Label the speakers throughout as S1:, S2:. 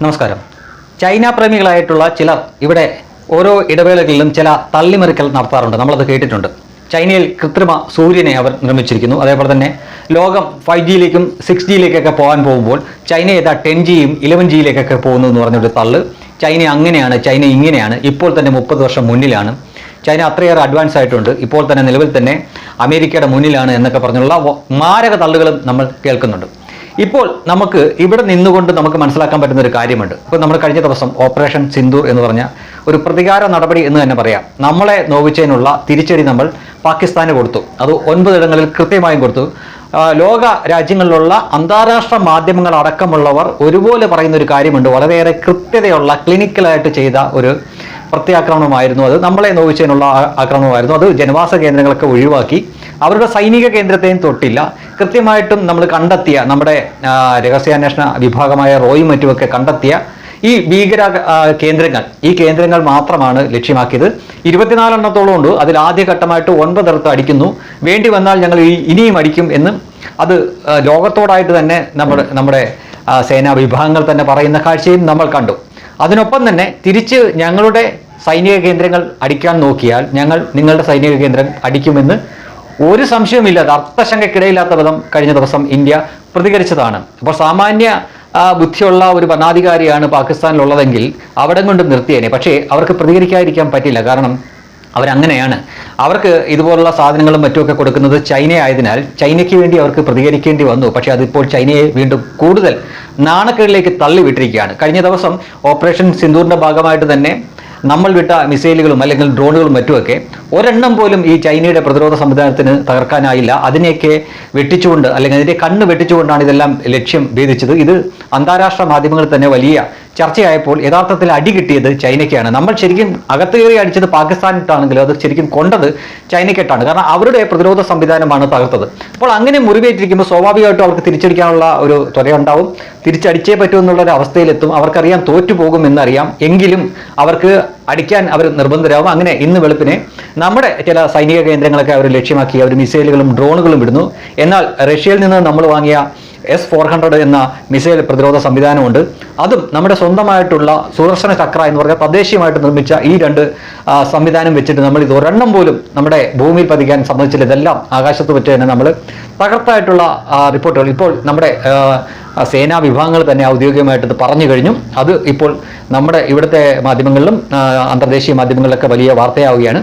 S1: നമസ്കാരം. ചൈന പ്രേമികളായിട്ടുള്ള ചിലർ ഇവിടെ ഓരോ ഇടവേളകളിലും ചില തള്ളിമറിക്കൽ നടത്താറുണ്ട്. നമ്മളത് കേട്ടിട്ടുണ്ട്. ചൈനയിൽ കൃത്രിമ സൂര്യനെ അവർ നിർമ്മിച്ചിരിക്കുന്നു. അതേപോലെ തന്നെ ലോകം ഫൈവ് ജിയിലേക്കും സിക്സ് ജിയിലേക്കൊക്കെ പോകാൻ പോകുമ്പോൾ ചൈന ഏതാ ടെൻ ജിയും ഇലവൻ ജിയിലേക്കൊക്കെ പോകുന്നു എന്ന് പറഞ്ഞൊരു തള്ള് ചൈന അങ്ങനെയാണ് ചൈന ഇങ്ങനെയാണ് ഇപ്പോൾ തന്നെ മുപ്പത് വർഷം മുന്നിലാണ്. ചൈന അത്രയേറെ അഡ്വാൻസ് ആയിട്ടുണ്ട്. ഇപ്പോൾ തന്നെ നിലവിൽ തന്നെ അമേരിക്കയുടെ മുന്നിലാണ് എന്നൊക്കെ പറഞ്ഞുള്ള മാരക തള്ളുകളും നമ്മൾ കേൾക്കുന്നുണ്ട്. ഇപ്പോൾ നമുക്ക് ഇവിടെ നിന്നുകൊണ്ട് നമുക്ക് മനസ്സിലാക്കാൻ പറ്റുന്ന ഒരു കാര്യമുണ്ട്. ഇപ്പോൾ നമ്മൾ കഴിഞ്ഞ ദിവസം ഓപ്പറേഷൻ സിന്ദൂർ എന്ന് പറഞ്ഞ ഒരു പ്രതികാര നടപടി എന്ന് തന്നെ പറയാം. നമ്മളെ നോവിച്ചതിനുള്ള തിരിച്ചടി നമ്മൾ പാകിസ്ഥാന് കൊടുത്തു. അത് ഒൻപതിടങ്ങളിൽ കൃത്യമായും കൊടുത്തു. ലോക രാജ്യങ്ങളിലുള്ള അന്താരാഷ്ട്ര മാധ്യമങ്ങൾ അടക്കമുള്ളവർ ഒരുപോലെ പറയുന്ന ഒരു കാര്യമുണ്ട്. വളരെയേറെ കൃത്യതയുള്ള ക്ലിനിക്കലായിട്ട് ചെയ്ത ഒരു പ്രത്യാക്രമണമായിരുന്നു അത്. നമ്മളെ നോവിച്ചതിനുള്ള ആക്രമണമായിരുന്നു. അത് ജനവാസ കേന്ദ്രങ്ങളൊക്കെ ഒഴിവാക്കി. അവരുടെ സൈനിക കേന്ദ്രത്തെയും തൊട്ടില്ല. കൃത്യമായിട്ടും നമ്മൾ കണ്ടെത്തിയ നമ്മുടെ രഹസ്യാന്വേഷണ വിഭാഗമായ റോയും മറ്റുമൊക്കെ കണ്ടെത്തിയ ഈ ഭീകര കേന്ദ്രങ്ങൾ ഈ കേന്ദ്രങ്ങൾ മാത്രമാണ് ലക്ഷ്യമാക്കിയത്. ഇരുപത്തിനാലെണ്ണത്തോളം ഉണ്ട്. അതിൽ ആദ്യഘട്ടമായിട്ട് ഒൻപതിടത്ത് അടിക്കുന്നു. വേണ്ടി വന്നാൽ ഞങ്ങൾ ഇനിയും അടിക്കും എന്ന് അത് ലോകത്തോടായിട്ട് തന്നെ നമ്മുടെ നമ്മുടെ സേനാ വിഭാഗങ്ങൾ തന്നെ പറയുന്ന കാഴ്ചയും നമ്മൾ കണ്ടു. അതിനൊപ്പം തന്നെ തിരിച്ച് ഞങ്ങളുടെ സൈനിക കേന്ദ്രങ്ങൾ അടിക്കാൻ നോക്കിയാൽ ഞങ്ങൾ നിങ്ങളുടെ സൈനിക കേന്ദ്രം അടിക്കുമെന്ന് ഒരു സംശയവുമില്ലാതെ അർത്ഥശങ്കക്കിടയില്ലാത്ത വിധം കഴിഞ്ഞ ദിവസം ഇന്ത്യ പ്രതികരിച്ചതാണ്. അപ്പോൾ സാമാന്യ ബുദ്ധിയുള്ള ഒരു ഭരണാധികാരിയാണ് പാകിസ്ഥാനിലുള്ളതെങ്കിൽ അവിടെ കൊണ്ട് നിർത്തിയേനെ. പക്ഷേ അവർക്ക് പ്രതികരിക്കാതിരിക്കാൻ പറ്റില്ല. കാരണം അവരങ്ങനെയാണ്. അവർക്ക് ഇതുപോലുള്ള സാധനങ്ങളും മറ്റുമൊക്കെ കൊടുക്കുന്നത് ചൈനയായതിനാൽ ചൈനയ്ക്ക് വേണ്ടി അവർക്ക് പ്രതികരിക്കേണ്ടി വന്നു. പക്ഷേ അതിപ്പോൾ ചൈനയെ വീണ്ടും കൂടുതൽ നാണക്കേടിലേക്ക് തള്ളിവിട്ടിരിക്കുകയാണ്. കഴിഞ്ഞ ദിവസം ഓപ്പറേഷൻ സിന്ദൂറിന്റെ ഭാഗമായിട്ട് തന്നെ നമ്മൾ വിട്ട മിസൈലുകളും അല്ലെങ്കിൽ ഡ്രോണുകളും മറ്റുമൊക്കെ ഒരെണ്ണം പോലും ഈ ചൈനയുടെ പ്രതിരോധ സംവിധാനത്തിന് തകർക്കാനായില്ല. അതിനെയൊക്കെ വെട്ടിച്ചുകൊണ്ട് അല്ലെങ്കിൽ അതിന്റെ കണ്ണ് വെട്ടിച്ചുകൊണ്ടാണ് ഇതെല്ലാം ലക്ഷ്യം ഭേദിച്ചത്. ഇത് അന്താരാഷ്ട്ര മാധ്യമങ്ങളിൽ തന്നെ വലിയ ചർച്ചയായപ്പോൾ യഥാർത്ഥത്തിൽ അടി കിട്ടിയത് ചൈനയ്ക്കാണ്. നമ്മൾ ശരിക്കും അകത്ത് കയറി അടിച്ചത് പാകിസ്ഥാനിട്ടാണെങ്കിലും അത് ശരിക്കും കൊണ്ടത് ചൈനയ്ക്കെട്ടാണ് കാരണം അവരുടെ പ്രതിരോധ സംവിധാനമാണ് തകർത്തത്. അപ്പോൾ അങ്ങനെ മുറിവേറ്റിരിക്കുമ്പോൾ സ്വാഭാവികമായിട്ടും അവർക്ക് തിരിച്ചടിക്കാനുള്ള ഒരു ത്വരയുണ്ടാവും. തിരിച്ചടിച്ചേ പറ്റൂ എന്നുള്ള ഒരു അവസ്ഥയിലെത്തും. അവർക്കറിയാം തോറ്റുപോകും എന്നറിയാം. എങ്കിലും അവർക്ക് അടിക്കാൻ അവർ നിർബന്ധരാകും. അങ്ങനെ ഇന്ന് വെളുപ്പിനെ നമ്മുടെ ചില സൈനിക കേന്ദ്രങ്ങളൊക്കെ അവർ ലക്ഷ്യമാക്കി. അവർ മിസൈലുകളും ഡ്രോണുകളും വിടുന്നു എന്നാൽ റഷ്യയിൽ നിന്ന് നമ്മൾ വാങ്ങിയ എസ് ഫോർ ഹൺഡ്രഡ് എന്ന മിസൈൽ പ്രതിരോധ സംവിധാനമുണ്ട്. അതും നമ്മുടെ സ്വന്തമായിട്ടുള്ള സുദർശന ചക്ര എന്ന് പറഞ്ഞ തദ്ദേശീയമായിട്ട് നിർമ്മിച്ച ഈ രണ്ട് സംവിധാനം വെച്ചിട്ട് നമ്മൾ ഇത് ഒരെണ്ണം പോലും നമ്മുടെ ഭൂമിയിൽ പതിക്കാൻ സമ്മതിച്ചില്ല. ഇതെല്ലാം ആകാശത്ത് വെച്ച് തന്നെ നമ്മൾ തകർത്തായിട്ടുള്ള റിപ്പോർട്ടുകൾ. ഇപ്പോൾ നമ്മുടെ സേനാ വിഭാഗങ്ങൾ തന്നെ ഔദ്യോഗികമായിട്ട് ഇത് പറഞ്ഞു കഴിഞ്ഞു. അത് ഇപ്പോൾ നമ്മുടെ ഇവിടുത്തെ മാധ്യമങ്ങളിലും അന്തർദേശീയ മാധ്യമങ്ങളിലൊക്കെ വലിയ വാർത്തയാവുകയാണ്.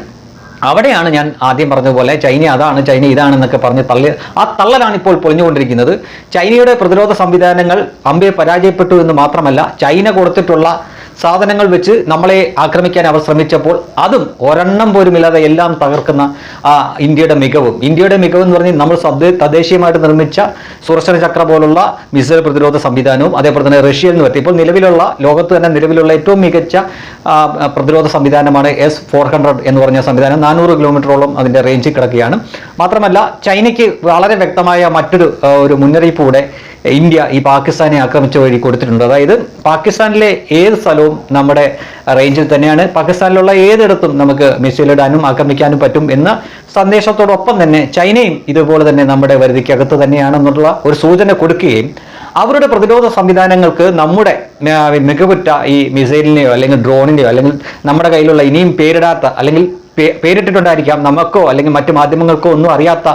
S1: അവിടെയാണ് ഞാൻ ആദ്യം പറഞ്ഞതുപോലെ ചൈന അതാണ് ചൈന ഇതാണെന്നൊക്കെ പറഞ്ഞ് തള്ളി ആ തള്ളലാണ് ഇപ്പോൾ പൊളിഞ്ഞുകൊണ്ടിരിക്കുന്നത്. ചൈനയുടെ പ്രതിരോധ സംവിധാനങ്ങൾ അമ്പയെ പരാജയപ്പെട്ടു എന്ന് മാത്രമല്ല ചൈന കൊടുത്തിട്ടുള്ള സാധനങ്ങൾ വെച്ച് നമ്മളെ ആക്രമിക്കാൻ അവർ ശ്രമിച്ചപ്പോൾ അതും ഒരെണ്ണം പോലുമില്ലാതെ എല്ലാം തകർക്കുന്ന ആ ഇന്ത്യയുടെ മികവും. ഇന്ത്യയുടെ മികവ് എന്ന് പറഞ്ഞാൽ നമ്മൾ തദ്ദേശീയമായിട്ട് നിർമ്മിച്ച സുരക്ഷണ ചക്ര പോലുള്ള മിസൈൽ പ്രതിരോധ സംവിധാനവും അതേപോലെ തന്നെ റഷ്യയിൽ നിന്ന് വരുത്തി ഇപ്പോൾ നിലവിലുള്ള ലോകത്ത് തന്നെ നിലവിലുള്ള ഏറ്റവും മികച്ച പ്രതിരോധ സംവിധാനമാണ് എസ് ഫോർ ഹൺഡ്രഡ് എന്ന് പറഞ്ഞ സംവിധാനം. നാനൂറ് കിലോമീറ്ററോളം അതിന്റെ റേഞ്ചിൽ കിടക്കുകയാണ്. മാത്രമല്ല ചൈനയ്ക്ക് വളരെ വ്യക്തമായ മറ്റൊരു ഒരു മുന്നറിയിപ്പ് കൂടെ ഇന്ത്യ ഈ പാകിസ്ഥാനെ ആക്രമിച്ച വഴി കൊടുത്തിട്ടുണ്ട്. അതായത് പാകിസ്ഥാനിലെ ഏത് സ്ഥലവും നമ്മുടെ റേഞ്ചിൽ തന്നെയാണ്. പാകിസ്ഥാനിലുള്ള ഏതിടത്തും നമുക്ക് മിസൈൽ ഇടാനും ആക്രമിക്കാനും പറ്റും എന്ന സന്ദേശത്തോടൊപ്പം തന്നെ ചൈനയും ഇതുപോലെ തന്നെ നമ്മുടെ വരുതിക്കകത്ത് തന്നെയാണെന്നുള്ള ഒരു സൂചന കൊടുക്കുകയും അവരുടെ പ്രതിരോധ സംവിധാനങ്ങൾക്ക് നമ്മുടെ മികവുറ്റ ഈ മിസൈലിനെയോ അല്ലെങ്കിൽ ഡ്രോണിനെയോ അല്ലെങ്കിൽ നമ്മുടെ കയ്യിലുള്ള ഇനിയും പേരിടാത്ത അല്ലെങ്കിൽ പേരിട്ടിട്ടുണ്ടായിരിക്കാം. നമുക്കോ അല്ലെങ്കിൽ മറ്റു മാധ്യമങ്ങൾക്കോ ഒന്നും അറിയാത്ത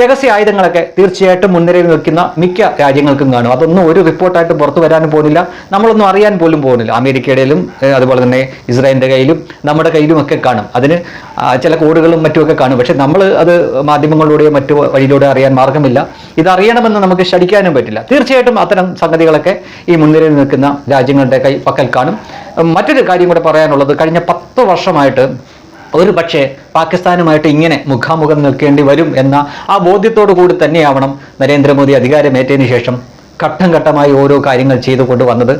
S1: രഹസ്യ ആയുധങ്ങളൊക്കെ തീർച്ചയായിട്ടും മുൻനിരയിൽ നിൽക്കുന്ന മിക്ക രാജ്യങ്ങൾക്കും കാണും. അതൊന്നും ഒരു റിപ്പോർട്ടായിട്ട് പുറത്തു വരാനും പോകുന്നില്ല. നമ്മളൊന്നും അറിയാൻ പോലും പോകുന്നില്ല. അമേരിക്കയുടെയിലും അതുപോലെ തന്നെ ഇസ്രായേലിന്റെ കയ്യിലും നമ്മുടെ കയ്യിലും ഒക്കെ കാണും. അതിന് ചില കോഡുകളും മറ്റുമൊക്കെ കാണും. പക്ഷെ നമ്മൾ അത് മാധ്യമങ്ങളിലൂടെയോ മറ്റു വഴിയിലൂടെ അറിയാൻ മാർഗമില്ല. ഇതറിയണമെന്ന് നമുക്ക് ശടിക്കാനും പറ്റില്ല. തീർച്ചയായിട്ടും അത്തരം സംഗതികളൊക്കെ ഈ മുൻനിരയിൽ നിൽക്കുന്ന രാജ്യങ്ങളുടെ കൈ പക്കൽ കാണും. മറ്റൊരു കാര്യം കൂടെ പറയാനുള്ളത് കഴിഞ്ഞ പത്ത് വർഷമായിട്ട് ഒരു പക്ഷേ പാകിസ്ഥാനുമായിട്ട് ഇങ്ങനെ മുഖാമുഖം നിൽക്കേണ്ടി വരും എന്ന ആ ബോധ്യത്തോടു കൂടി തന്നെയാവണം നരേന്ദ്രമോദി അധികാരമേറ്റതിനു ശേഷം ഘട്ടം ഘട്ടമായി ഓരോ കാര്യങ്ങൾ ചെയ്തു കൊണ്ടുവന്നത്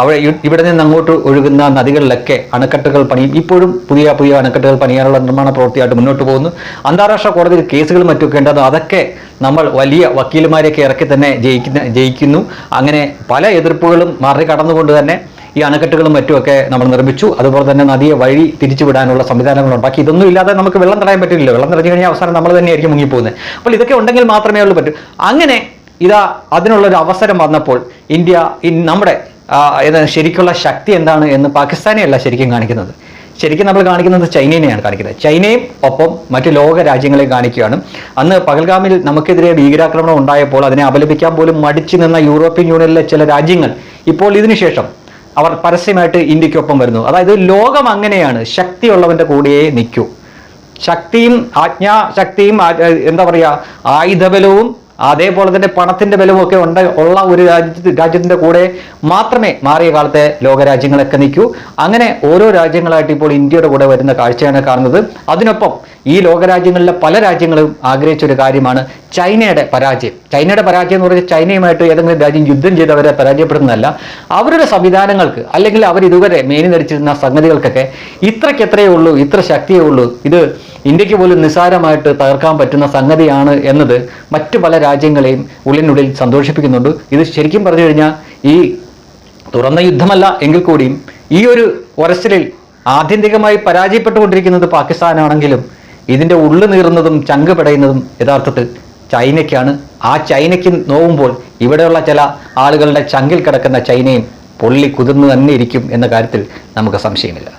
S1: അവിടെ ഇവിടെ നിന്ന് അങ്ങോട്ട് ഒഴുകുന്ന നദികളിലൊക്കെ അണക്കെട്ടുകൾ പണിയും ഇപ്പോഴും പുതിയ പുതിയ അണക്കെട്ടുകൾ പണിയാനുള്ള നിർമ്മാണ പ്രവൃത്തിയായിട്ട് മുന്നോട്ട് പോകുന്നു. അന്താരാഷ്ട്ര കോടതിയിൽ കേസുകൾ മറ്റൊക്കെ ഉണ്ടത് അതൊക്കെ നമ്മൾ വലിയ വക്കീലുമാരെയൊക്കെ ഇറക്കി തന്നെ ജയിക്കുന്ന ജയിക്കുന്നു. അങ്ങനെ പല എതിർപ്പുകളും മറികടന്നുകൊണ്ട് തന്നെ ഈ അണക്കെട്ടുകളും മറ്റുമൊക്കെ നമ്മൾ നിർമ്മിച്ചു. അതുപോലെ തന്നെ നദിയെ വഴി തിരിച്ചുവിടാനുള്ള സംവിധാനങ്ങൾ ഉണ്ടാക്കി. ഇതൊന്നും ഇല്ലാതെ നമുക്ക് വെള്ളം തടയാൻ പറ്റില്ല വെള്ളം തടഞ്ഞു കഴിഞ്ഞാൽ അവസാനം നമ്മൾ തന്നെയായിരിക്കും മുങ്ങിപ്പോകുന്നത്. അപ്പോൾ ഇതൊക്കെ ഉണ്ടെങ്കിൽ മാത്രമേ ഉള്ളൂ പറ്റൂ. അങ്ങനെ ഇതാ അതിനുള്ളൊരു അവസരം വന്നപ്പോൾ ഇന്ത്യ നമ്മുടെ ശരിക്കുള്ള ശക്തി എന്താണ് എന്ന് പാകിസ്ഥാനെയല്ല ശരിക്കും കാണിക്കുന്നത്. ശരിക്കും നമ്മൾ കാണിക്കുന്നത് ചൈനയെയാണ് കാണിക്കുന്നത്. ചൈനയും ഒപ്പം മറ്റ് ലോക രാജ്യങ്ങളെയും കാണിക്കുകയാണ്. അന്ന് പകൽഗാമിൽ നമുക്കെതിരെ ഭീകരാക്രമണം ഉണ്ടായപ്പോൾ അതിനെ അപലപിക്കാൻ പോലും മടിച്ചു നിന്ന യൂറോപ്യൻ യൂണിയനിലെ ചില രാജ്യങ്ങൾ ഇപ്പോൾ ഇതിനുശേഷം അവർ പരസ്യമായിട്ട് ഇന്ത്യക്കൊപ്പം വരുന്നു. അതായത് ലോകം അങ്ങനെയാണ്. ശക്തിയുള്ളവന്റെ കൂടെയേ നിൽക്കൂ. ശക്തിയും ആജ്ഞാശക്തിയും ശക്തിയും എന്താ പറയുക ആയുധബലവും അതേപോലെ തന്നെ പണത്തിന്റെ ബലവും ഒക്കെ ഉണ്ട്. ഉള്ള ഒരു രാജ്യത്ത് രാജ്യത്തിന്റെ കൂടെ മാത്രമേ മാറിയ കാലത്തെ ലോകരാജ്യങ്ങളൊക്കെ നിൽക്കൂ. അങ്ങനെ ഓരോ രാജ്യങ്ങളായിട്ട് ഇപ്പോൾ ഇന്ത്യയുടെ കൂടെ വരുന്ന കാഴ്ചയാണ് കാണുന്നത്. അതിനൊപ്പം ഈ ലോകരാജ്യങ്ങളിലെ പല രാജ്യങ്ങളും ആഗ്രഹിച്ച ഒരു കാര്യമാണ് ചൈനയുടെ പരാജയം. ചൈനയുടെ പരാജയം എന്ന് പറഞ്ഞാൽ ചൈനയുമായിട്ട് ഏതെങ്കിലും രാജ്യം യുദ്ധം ചെയ്തവരെ പരാജയപ്പെടുന്നതല്ല അവരുടെ സംവിധാനങ്ങൾക്ക് അല്ലെങ്കിൽ അവർ ഇതുവരെ മേനി ധരിച്ചിരുന്ന സംഗതികൾക്കൊക്കെ ഇത്രയ്ക്കെത്രയേ ഉള്ളൂ ഇത്ര ശക്തിയേ ഉള്ളൂ. ഇത് ഇന്ത്യയ്ക്ക് പോലും നിസ്സാരമായിട്ട് തകർക്കാൻ പറ്റുന്ന സംഗതിയാണ് എന്നത് മറ്റു പല രാജ്യങ്ങളെയും ഉള്ളിനുള്ളിൽ സന്തോഷിപ്പിക്കുന്നുണ്ട്. ഇത് ശരിക്കും പറഞ്ഞു കഴിഞ്ഞാൽ ഈ തുറന്ന യുദ്ധമല്ല എങ്കിൽ കൂടിയും ഈ ഒരു ഒരസലിൽ ആത്യന്തികമായി പരാജയപ്പെട്ടുകൊണ്ടിരിക്കുന്നത് പാകിസ്ഥാനാണെങ്കിലും ഇതിന്റെ ഉള്ളു നീറുന്നതും ചങ്ക് പിടയുന്നതും യഥാർത്ഥത്തിൽ ചൈനയ്ക്കാണ്. ആ ചൈനയ്ക്ക് നോവുമ്പോൾ ഇവിടെയുള്ള ചില ആളുകളുടെ ചങ്കിൽ കിടക്കുന്ന ചൈനയും പൊള്ളി കുതിർന്നു തന്നെ ഇരിക്കും എന്ന കാര്യത്തിൽ നമുക്ക് സംശയമില്ല.